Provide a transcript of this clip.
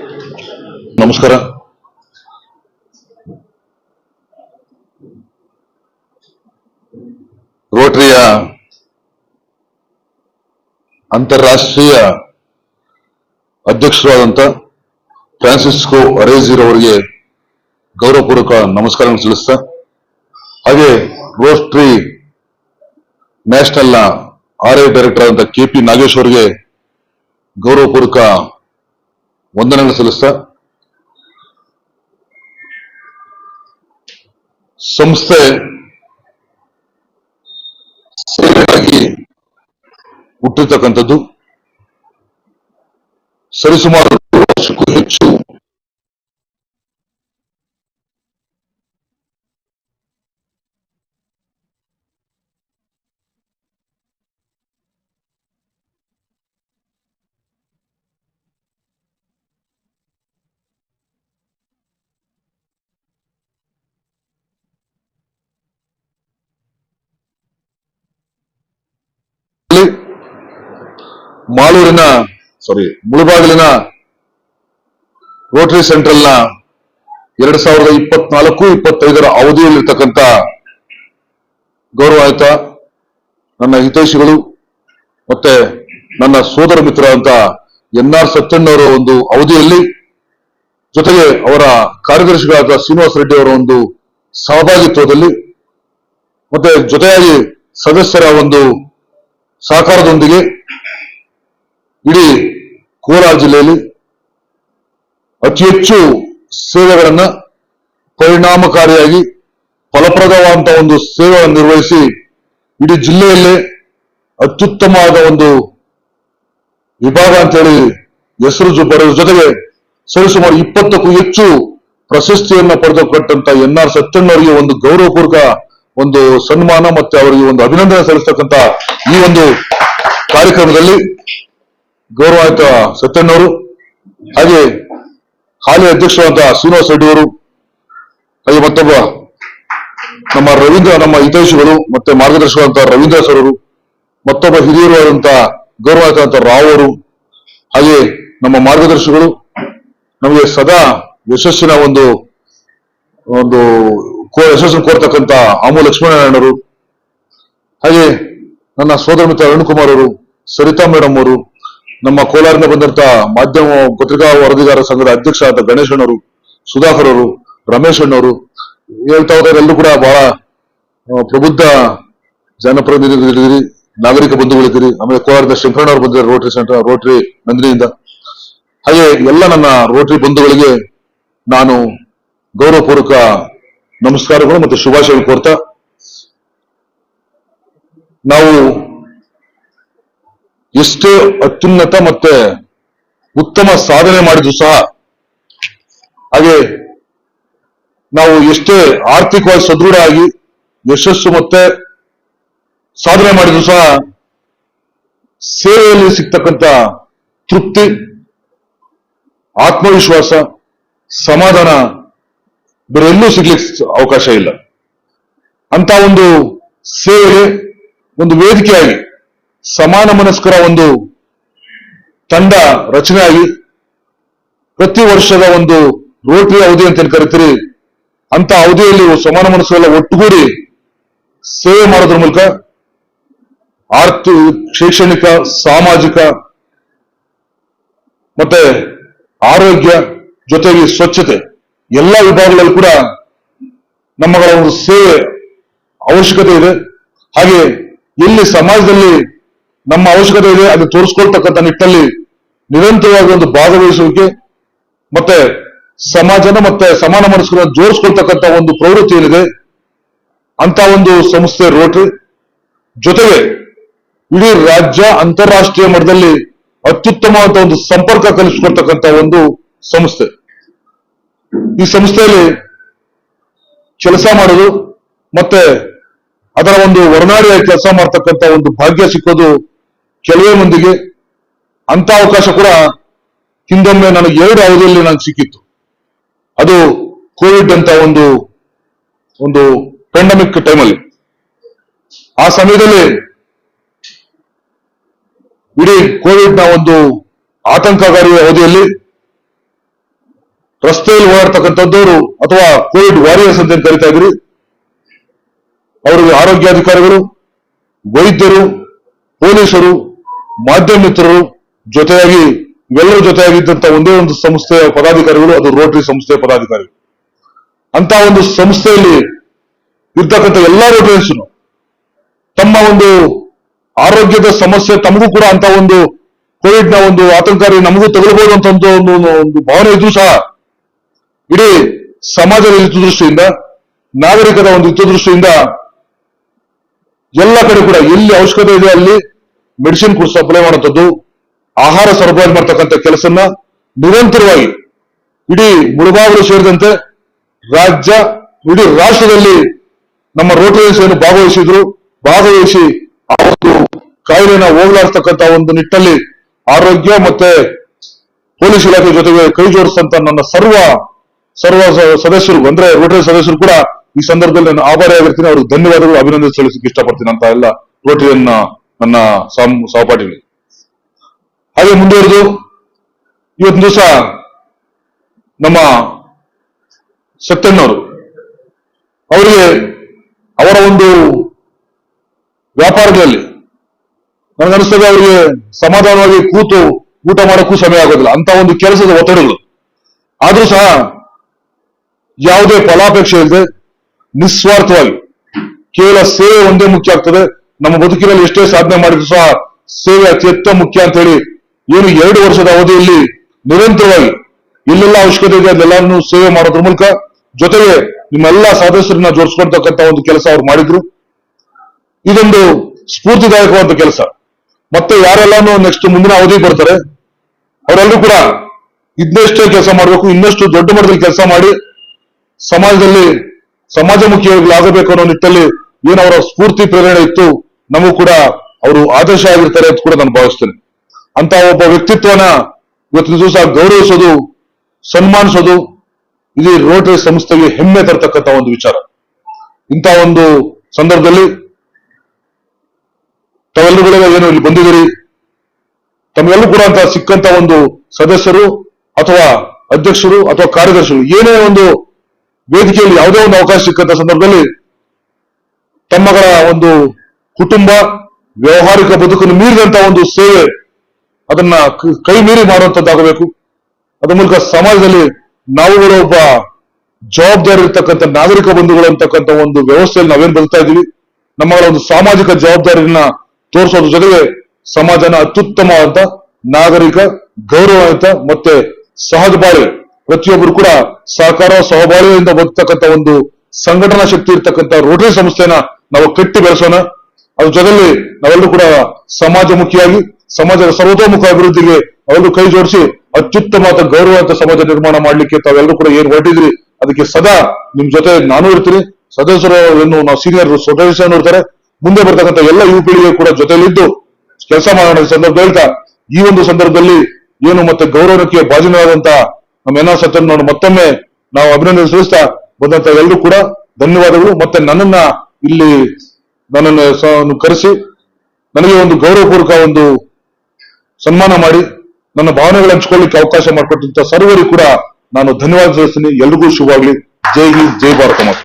ನಮಸ್ಕಾರ. ರೋಟರಿಯ ಅಂತಾರಾಷ್ಟ್ರೀಯ ಅಧ್ಯಕ್ಷರಾದಂಥ ಫ್ರಾನ್ಸಿಸ್ಕೋ ಅರೇಜಿರವರಿಗೆ ಗೌರವಪೂರ್ವಕ ನಮಸ್ಕಾರವನ್ನು ಸಲ್ಲಿಸ್ತಾ, ಹಾಗೆ ರೋಟ್ರಿ ನ್ಯಾಷನಲ್ನ ಆರ್ ಐ ಡೈರೆಕ್ಟರ್ ಆದಂಥ ಕೆ ಪಿ ನಾಗೇಶ್ ಅವರಿಗೆ ಗೌರವಪೂರ್ವಕ ವಂದನೆಗಳನ್ನು ಸಲ್ಲಿಸ್ತಾ. ಸಂಸ್ಥೆ ಸೇವೆಗಾಗಿ ಹುಟ್ಟಿರ್ತಕ್ಕಂಥದ್ದು. ಸರಿಸುಮಾರು ವರ್ಷಕ್ಕೂ ಹೆಚ್ಚು ಅಲ್ಲಿ ಮಾಲೂರಿನ ಸಾರಿ ಮುಳುಬಾಗಿಲಿನ ರೋಟರಿ ಸೆಂಟ್ರಲ್ನ ಎರಡ್ ಸಾವಿರದ ಇಪ್ಪತ್ನಾಲ್ಕು, ಇಪ್ಪತ್ತೈದರ ಅವಧಿಯಲ್ಲಿರ್ತಕ್ಕಂಥ ಗೌರವಾಯುತ ನನ್ನ ಹಿತೈಷಿಗಳು ಮತ್ತೆ ನನ್ನ ಸೋದರ ಮಿತ್ರ ಅಂತ ಎನ್ ಆರ್ ಸತ್ಯಣ್ಣವರ ಒಂದು ಅವಧಿಯಲ್ಲಿ ಜೊತೆಗೆ ಅವರ ಕಾರ್ಯದರ್ಶಿಗಳಾದ ಶ್ರೀನಿವಾಸ ರೆಡ್ಡಿ ಅವರ ಒಂದು ಸಹಭಾಗಿತ್ವದಲ್ಲಿ ಮತ್ತೆ ಜೊತೆಯಾಗಿ ಸದಸ್ಯರ ಒಂದು ಸಹಕಾರದೊಂದಿಗೆ ಇಡೀ ಕೋಲಾರ ಜಿಲ್ಲೆಯಲ್ಲಿ ಅತಿ ಹೆಚ್ಚು ಸೇವೆಗಳನ್ನ ಪರಿಣಾಮಕಾರಿಯಾಗಿ ಫಲಪ್ರದವಾದಂತಹ ಒಂದು ಸೇವೆಗಳನ್ನು ನಿರ್ವಹಿಸಿ ಇಡೀ ಜಿಲ್ಲೆಯಲ್ಲೇ ಅತ್ಯುತ್ತಮವಾದ ಒಂದು ವಿಭಾಗ ಅಂತ ಹೇಳಿ ಹೆಸರು ಬರೋದ್ರ ಜೊತೆಗೆ ಸರಿಸುಮಾರು ಇಪ್ಪತ್ತಕ್ಕೂ ಹೆಚ್ಚು ಪ್ರಶಸ್ತಿಯನ್ನು ಪಡೆದುಕೊಟ್ಟಂತ ಎನ್ ಆರ್ ಸತ್ಯಣ್ಣವರಿಗೆ ಒಂದು ಗೌರವಪೂರ್ವಕ ಒಂದು ಸನ್ಮಾನ ಮತ್ತೆ ಅವರಿಗೆ ಒಂದು ಅಭಿನಂದನೆ ಸಲ್ಲಿಸತಕ್ಕಂತ ಈ ಒಂದು ಕಾರ್ಯಕ್ರಮದಲ್ಲಿ ಗೌರವಾಯುತ ಸತ್ಯಣ್ಣವರು, ಹಾಗೆ ಹಾಲಿ ಅಧ್ಯಕ್ಷರಾದ ಶ್ರೀನಿವಾಸ ರೆಡ್ಡಿ ಅವರು ಹಾಗೆ ಮತ್ತೊಬ್ಬ ನಮ್ಮ ರವೀಂದ್ರ, ನಮ್ಮ ಹಿತೈಷಿಗಳು, ಮತ್ತೆ ಮಾರ್ಗದರ್ಶಕರಾದಂತಹ ರವೀಂದ್ರ ಸರ್ ಅವರು, ಮತ್ತೊಬ್ಬ ಹಿರಿಯರು ಆದಂತ ಗೌರವಾಯುತ ರಾವ್ ಅವರು, ಹಾಗೆ ನಮ್ಮ ಮಾರ್ಗದರ್ಶಿಗಳು ನಮಗೆ ಸದಾ ಯಶಸ್ಸಿನ ಒಂದು ಒಂದು ಯಶಸ್ಸನ್ನು ಕೋರ್ತಕ್ಕಂತ ಆಮು ಲಕ್ಷ್ಮೀನಾರಾಯಣರು, ಹಾಗೆ ನನ್ನ ಸೋದರ ಮಿತ್ರ ಅರುಣ್ ಕುಮಾರ್ ಅವರು, ಸರಿತಾ ಮೇಡಮ್ ಅವರು ನಮ್ಮ ಕೋಲಾರಿಂದ ಬಂದಂತ ಮಾಧ್ಯಮ ಪತ್ರಿಕಾ ವರದಿಗಾರರ ಸಂಘದ ಅಧ್ಯಕ್ಷರಾದ ಗಣೇಶ್ ಅಣ್ಣವರು, ಸುಧಾಕರ್ ಅವರು, ರಮೇಶ್ ಅಣ್ಣವರು ಹೇಳ್ತಾ ಹೋದ್ರೆ ಎಲ್ಲರೂ ಕೂಡ ಬಹಳ ಪ್ರಬುದ್ಧ ಜನಪ್ರತಿನಿಧಿಗಳಿದ್ದೀರಿ, ನಾಗರಿಕ ಬಂಧುಗಳಿದ್ದೀರಿ. ಆಮೇಲೆ ಕೋಲಾರದ ಶಂಕರಣ್ಣ ಅವರು ಬಂದಿದ್ದಾರೆ ರೋಟರಿ ಸೆಂಟರ್ ರೋಟರಿ ನಂದಿನಿಯಿಂದ. ಹಾಗೆ ಎಲ್ಲ ನನ್ನ ರೋಟರಿ ಬಂಧುಗಳಿಗೆ ನಾನು ಗೌರವಪೂರ್ವಕ ನಮಸ್ಕಾರಗಳು ಮತ್ತು ಶುಭಾಶಯ ಕೋರ್ತಾ. ನಾವು ಎಷ್ಟೇ ಅತ್ಯುನ್ನತ ಮತ್ತೆ ಉತ್ತಮ ಸಾಧನೆ ಮಾಡಿದ್ರು ಸಹ, ಹಾಗೆ ನಾವು ಎಷ್ಟೇ ಆರ್ಥಿಕವಾಗಿ ಸದೃಢ ಆಗಿ, ಯಶಸ್ಸು ಮತ್ತೆ ಸಾಧನೆ ಮಾಡಿದ್ರು ಸಹ, ಸೇವೆಯಲ್ಲಿ ಸಿಗ್ತಕ್ಕಂಥ ತೃಪ್ತಿ, ಆತ್ಮವಿಶ್ವಾಸ, ಸಮಾಧಾನ ಬೇರೆಲ್ಲೂ ಸಿಗ್ಲಿಕ್ಕೆ ಅವಕಾಶ ಇಲ್ಲ. ಅಂತ ಒಂದು ಸೇವೆ ಒಂದು ವೇದಿಕೆಯಾಗಿ ಸಮಾನ ಮನಸ್ಕರ ಒಂದು ತಂಡ ರಚನೆ ಆಗಿ ಪ್ರತಿ ವರ್ಷದ ಒಂದು ರೋಟರಿ ಅವಧಿ ಅಂತ ಏನು ಕರಿತೀರಿ, ಅಂತ ಅವಧಿಯಲ್ಲಿ ಸಮಾನ ಮನಸ್ಸುಗಳ ಒಟ್ಟುಗೂಡಿ ಸೇವೆ ಮಾಡೋದ್ರ ಮೂಲಕ ಆರ್ಥಿಕ ಶೈಕ್ಷಣಿಕ, ಸಾಮಾಜಿಕ ಮತ್ತೆ ಆರೋಗ್ಯ ಜೊತೆಗೆ ಸ್ವಚ್ಛತೆ ಎಲ್ಲ ವಿಭಾಗಗಳಲ್ಲಿ ಕೂಡ ನಮ್ಮಗಳ ಒಂದು ಸೇವೆ ಅವಶ್ಯಕತೆ ಇದೆ. ಹಾಗೆ ಎಲ್ಲಿ ಸಮಾಜದಲ್ಲಿ ನಮ್ಮ ಅವಶ್ಯಕತೆ ಇದೆ ಅದು ತೋರಿಸ್ಕೊಳ್ತಕ್ಕಂಥ ನಿಟ್ಟಲ್ಲಿ ನಿರಂತರವಾಗಿ ಒಂದು ಭಾಗವಹಿಸುವಿಕೆ ಮತ್ತೆ ಸಮಾಜನ ಮತ್ತೆ ಸಮಾನ ಮನಸ್ಕರನ್ನ ಜೋಡಿಸ್ಕೊಳ್ತಕ್ಕಂಥ ಒಂದು ಪ್ರವೃತ್ತಿ ಏನಿದೆ, ಅಂತ ಒಂದು ಸಂಸ್ಥೆ ರೋಟರಿ. ಜೊತೆಗೆ ಇಡೀ ರಾಜ್ಯ ಅಂತಾರಾಷ್ಟ್ರೀಯ ಮಟ್ಟದಲ್ಲಿ ಅತ್ಯುತ್ತಮವಾದ ಒಂದು ಸಂಪರ್ಕ ಕಲಿಸ್ಕೊಳ್ತಕ್ಕಂಥ ಒಂದು ಸಂಸ್ಥೆ. ಈ ಸಂಸ್ಥೆಯಲ್ಲಿ ಕೆಲಸ ಮಾಡೋದು ಮತ್ತೆ ಅದರ ಒಂದು ವರ್ಣಾಡಿಯಾಗಿ ಕೆಲಸ ಮಾಡ್ತಕ್ಕಂಥ ಒಂದು ಭಾಗ್ಯ ಸಿಕ್ಕೋದು ಕೆಲವೇ ಮಂದಿಗೆ ಅಂತ ಅವಕಾಶ ಕೂಡ ಹಿಂದೊಮ್ಮೆ ನನಗೆ ಎರಡು ಅವಧಿಯಲ್ಲಿ ನನಗೆ ಸಿಕ್ಕಿತ್ತು. ಅದು ಕೋವಿಡ್ ಅಂತ ಒಂದು ಒಂದು ಪೆಂಡಮಿಕ್ ಟೈಮಲ್ಲಿ ಆ ಸಮಯದಲ್ಲಿ ಇಡೀ ಕೋವಿಡ್ನ ಒಂದು ಆತಂಕಕಾರಿ ಅವಧಿಯಲ್ಲಿ ರಸ್ತೆಯಲ್ಲಿ ಓಡಾಡ್ತಕ್ಕಂಥದ್ದವರು ಅಥವಾ ಕೋವಿಡ್ ವಾರಿಯರ್ಸ್ ಅಂತ ಕರಿತಾ ಇದ್ರಿ, ಅವರಿಗೆ ಆರೋಗ್ಯಾಧಿಕಾರಿಗಳು, ವೈದ್ಯರು, ಪೊಲೀಸರು ಮಾಧ್ಯಮ ಮಿತ್ರರು ಜೊತೆಯಾಗಿ, ಇವೆಲ್ಲರ ಜೊತೆಯಾಗಿದ್ದಂತ ಒಂದೇ ಒಂದು ಸಂಸ್ಥೆಯ ಪದಾಧಿಕಾರಿಗಳು, ಅದು ರೋಟರಿ ಸಂಸ್ಥೆಯ ಪದಾಧಿಕಾರಿಗಳು ಅಂತ ಒಂದು ಸಂಸ್ಥೆಯಲ್ಲಿ ಇರ್ತಕ್ಕಂಥ ಎಲ್ಲಾ ರೋಟರಿಯನ್ಸ್ ತಮ್ಮ ಒಂದು ಆರೋಗ್ಯದ ಸಮಸ್ಯೆ, ತಮಗೂ ಕೂಡ ಅಂತ ಒಂದು ಕೋವಿಡ್ನ ಒಂದು ಆತಂಕಾರಿ ನಮಗೂ ತಗಲಬಹುದು ಅಂತ ಒಂದು- ಒಂದು ಭಾವನೆ ಇದ್ರೂ ಸಹ ಇಡೀ ಸಮಾಜದ ಹಿತದೃಷ್ಟಿಯಿಂದ ನಾಗರಿಕರ ಒಂದು ಹಿತದೃಷ್ಟಿಯಿಂದ ಎಲ್ಲ ಕಡೆ ಕೂಡ ಎಲ್ಲಿ ಅವಶ್ಯಕತೆ ಇದೆ ಅಲ್ಲಿ ಮೆಡಿಸಿನ್ ಕೂಡ ಸಪ್ಲೈ ಮಾಡುವಂಥದ್ದು, ಆಹಾರ ಸರಬರಾಜು ಮಾಡ್ತಕ್ಕಂಥ ಕೆಲಸನ ನಿರಂತರವಾಗಿ ಇಡೀ ಮುಳುಬಾಗಿಲು ಸೇರಿದಂತೆ ರಾಜ್ಯ, ಇಡೀ ರಾಷ್ಟ್ರದಲ್ಲಿ ನಮ್ಮ ರೋಟರಿ ಏನು ಭಾಗವಹಿಸಿದ್ರು, ಭಾಗವಹಿಸಿ ಆ ಕಾಯಿಲೆನ ಒಂದು ನಿಟ್ಟಲ್ಲಿ ಆರೋಗ್ಯ ಮತ್ತೆ ಪೊಲೀಸ್ ಇಲಾಖೆ ಜೊತೆಗೆ ಕೈ ಜೋಡಿಸಿದಂತ ನನ್ನ ಸರ್ವ ಸರ್ವ ಸದಸ್ಯರು, ಅಂದ್ರೆ ರೋಟರಿ ಸದಸ್ಯರು ಕೂಡ ಈ ಸಂದರ್ಭದಲ್ಲಿ ನಾನು ಆಭಾರಿಯಾಗಿರ್ತೀನಿ. ಅವ್ರಿಗೆ ಧನ್ಯವಾದಗಳು, ಅಭಿನಂದನೆ ಸಲ್ಲಿಸಕ್ಕೆ ಇಷ್ಟಪಡ್ತೀನಿ ಅಂತ ಎಲ್ಲ ರೋಟರಿಯನ್ನ ನನ್ನ ಸಹಪಾಠಿಗಳಿಗೆ ಹಾಗೆ ಮುಂದುವರೆದು ಇವತ್ತು ದಿವಸ ನಮ್ಮ ಸತ್ಯಣ್ಣವರು, ಅವರಿಗೆ ಅವರ ಒಂದು ವ್ಯಾಪಾರಗಳಲ್ಲಿ ನನಗನ್ನಿಸ್ತದೆ ಅವರಿಗೆ ಸಮಾಧಾನವಾಗಿ ಕೂತು ಊಟ ಮಾಡೋಕ್ಕೂ ಸಮಯ ಆಗೋದಿಲ್ಲ. ಅಂತ ಒಂದು ಕೆಲಸದ ಒತ್ತಡಗಳು. ಆದ್ರೂ ಸಹ ಯಾವುದೇ ಫಲಾಪೇಕ್ಷೆ ಇಲ್ಲದೆ ನಿಸ್ವಾರ್ಥವಾಗಿ ಕೇವಲ ಸೇವೆ ಒಂದೇ ಮುಖ್ಯ ಆಗ್ತದೆ. ನಮ್ಮ ಬದುಕಿನಲ್ಲಿ ಎಷ್ಟೇ ಸಾಧನೆ ಮಾಡಿದ್ರು ಸಹ ಸೇವೆ ಅತ್ಯಂತ ಮುಖ್ಯ ಅಂತ ಹೇಳಿ ಏನು ಎರಡು ವರ್ಷದ ಅವಧಿಯಲ್ಲಿ ನಿರಂತರವಾಗಿ ಇಲ್ಲೆಲ್ಲ ಅವಶ್ಯಕತೆ ಇದೆ ಅದೆಲ್ಲವನ್ನು ಸೇವೆ ಮಾಡೋದ್ರ ಮೂಲಕ ಜೊತೆಗೆ ನಿಮ್ಮೆಲ್ಲ ಸದಸ್ಯರನ್ನ ಜೋಡಿಸ್ಕೊಳ್ತಕ್ಕಂತ ಒಂದು ಕೆಲಸ ಅವ್ರು ಮಾಡಿದ್ರು. ಇದೊಂದು ಸ್ಫೂರ್ತಿದಾಯಕವಾದ ಕೆಲಸ. ಮತ್ತೆ ಯಾರೆಲ್ಲಾನು ನೆಕ್ಸ್ಟ್ ಮುಂದಿನ ಅವಧಿ ಬರ್ತಾರೆ. ಅವರೆಲ್ಲರೂ ಕೂಡ ಇದನ್ನಷ್ಟೇ ಕೆಲಸ ಮಾಡಬೇಕು, ಇನ್ನಷ್ಟು ದೊಡ್ಡ ಮಟ್ಟದಲ್ಲಿ ಕೆಲಸ ಮಾಡಿ ಸಮಾಜದಲ್ಲಿ ಸಮಾಜಮುಖಿಯಾಗಿ ಆಗಬೇಕು ಅನ್ನೋ ನಿಟ್ಟಲ್ಲಿ ಏನವರ ಸ್ಫೂರ್ತಿ ಪ್ರೇರಣೆ ಇತ್ತು. ನಮಗೂ ಕೂಡ ಅವರು ಆದರ್ಶ ಆಗಿರ್ತಾರೆ ಅಂತ ಕೂಡ ನಾನು ಭಾವಿಸ್ತೇನೆ. ಅಂತ ಒಬ್ಬ ವ್ಯಕ್ತಿತ್ವನ ಇವತ್ತಿನ ದಿವಸ ಗೌರವಿಸೋದು, ಸನ್ಮಾನಿಸೋದು ಇದು ರೋಟರಿ ಸಂಸ್ಥೆಗೆ ಹೆಮ್ಮೆ ತರ್ತಕ್ಕಂಥ ಒಂದು ವಿಚಾರ. ಇಂಥ ಒಂದು ಸಂದರ್ಭದಲ್ಲಿ ತಾವೆಲ್ಲರೂ ಏನು ಇಲ್ಲಿ ಬಂದಿದ್ದೀರಿ. ತಮಗೆಲ್ಲೂ ಕೂಡ ಅಂತ ಸಿಕ್ಕಂತ ಒಂದು ಸದಸ್ಯರು ಅಥವಾ ಅಧ್ಯಕ್ಷರು ಅಥವಾ ಕಾರ್ಯದರ್ಶಿಗಳು, ಏನೇ ಒಂದು ವೇದಿಕೆಯಲ್ಲಿ ಯಾವುದೇ ಒಂದು ಅವಕಾಶ ಸಿಕ್ಕಂತ ಸಂದರ್ಭದಲ್ಲಿ ತಮ್ಮಗಳ ಒಂದು ಕುಟುಂಬ, ವ್ಯವಹಾರಿಕ ಬದುಕನ್ನು ಮೀರಿದಂತ ಒಂದು ಸೇವೆ ಅದನ್ನ ಕ- ಮೀರಿ ಮಾಡುವಂತದ್ದಾಗಬೇಕು. ಅದ್ರ ಮೂಲಕ ಸಮಾಜದಲ್ಲಿ ನಾವುಗಳು ಒಬ್ಬ ಜವಾಬ್ದಾರಿ ಇರ್ತಕ್ಕಂಥ ನಾಗರಿಕ ಬಂಧುಗಳು ಅಂತಕ್ಕಂಥ ಒಂದು ವ್ಯವಸ್ಥೆಯಲ್ಲಿ ನಾವೇನ್ ಬದುಕ್ತಾ ಇದೀವಿ ನಮ್ಮಗಳ ಒಂದು ಸಾಮಾಜಿಕ ಜವಾಬ್ದಾರಿಯನ್ನ ತೋರಿಸೋದ್ರ ಜೊತೆಗೆ ಸಮಾಜನ ಅತ್ಯುತ್ತಮವಾದ ನಾಗರಿಕ ಗೌರವಯುತ ಮತ್ತೆ ಸಹಜ ಬಾಳ್ವೆ ಪ್ರತಿಯೊಬ್ಬರು ಕೂಡ ಸಹಕಾರ, ಸಹಬಾಳ್ವೆಯಿಂದ ಬದುಕ್ತಕ್ಕಂಥ ಒಂದು ಸಂಘಟನಾ ಶಕ್ತಿ ಇರ್ತಕ್ಕಂಥ ರೋಟರಿ ಸಂಸ್ಥೆನ ನಾವು ಕಟ್ಟಿ ಬೆಳೆಸೋಣ. ಅದ್ರ ಜೊತೆಯಲ್ಲಿ ನಾವೆಲ್ಲರೂ ಕೂಡ ಸಮಾಜಮುಖಿಯಾಗಿ, ಸಮಾಜದ ಸರ್ವತೋಮುಖ ಅಭಿವೃದ್ಧಿಗೆ ಅವೆಲ್ಲರೂ ಕೈ ಜೋಡಿಸಿ ಅತ್ಯುತ್ತಮವಾದ ಗೌರವವಂತ ಸಮಾಜ ನಿರ್ಮಾಣ ಮಾಡ್ಲಿಕ್ಕೆ ತಾವೆಲ್ಲರೂ ಕೂಡ ಏನ್ ಹೊರಟಿದ್ರಿ, ಅದಕ್ಕೆ ಸದಾ ನಿಮ್ ಜೊತೆ ನಾನು ಇರ್ತೀನಿ. ಸದಸ್ಯರು ಏನು ನಾವು ಸೀನಿಯರ್ ಸದಸ್ಯರು ಇರ್ತಾರೆ ಮುಂದೆ ಬರ್ತಕ್ಕಂಥ ಎಲ್ಲ ಯುವ ಪೀಳಿಗೆ ಕೂಡ ಜೊತೆಯಲ್ಲಿದ್ದು ಕೆಲಸ ಮಾಡೋಣ ಸಂದರ್ಭ ಹೇಳ್ತಾ, ಈ ಒಂದು ಸಂದರ್ಭದಲ್ಲಿ ಏನು ಮತ್ತೆ ಗೌರವಕ್ಕೆ ಭಾಜನವಾದಂತ ನಮ್ಮ ಎನ್ ಆರ್ ಮತ್ತೊಮ್ಮೆ ನಾವು ಅಭಿನಂದನೆ ಸಲ್ಲಿಸ್ತಾ ಬಂದಂತ ಎಲ್ಲರೂ ಕೂಡ ಧನ್ಯವಾದಗಳು. ಮತ್ತೆ ನನ್ನನ್ನ ಇಲ್ಲಿ ನನ್ನನ್ನು ಕರೆಸಿ ನನಗೆ ಒಂದು ಗೌರವಪೂರ್ವಕ ಒಂದು ಸನ್ಮಾನ ಮಾಡಿ ನನ್ನ ಭಾವನೆಗಳು ಹಂಚ್ಕೊಳ್ಳಿಕ್ಕೆ ಅವಕಾಶ ಮಾಡಿಕೊಟ್ಟಂತ ಸರ್ವರಿಗೂ ಕೂಡ ನಾನು ಧನ್ಯವಾದ ಸಲ್ಲಿಸ್ತೀನಿ ಎಲ್ರಿಗೂ ಶುಭವಾಗ್ಲಿ. ಜೈ ಹಿಂದ್, ಜೈ ಭಾರತ ಮಾತೆ.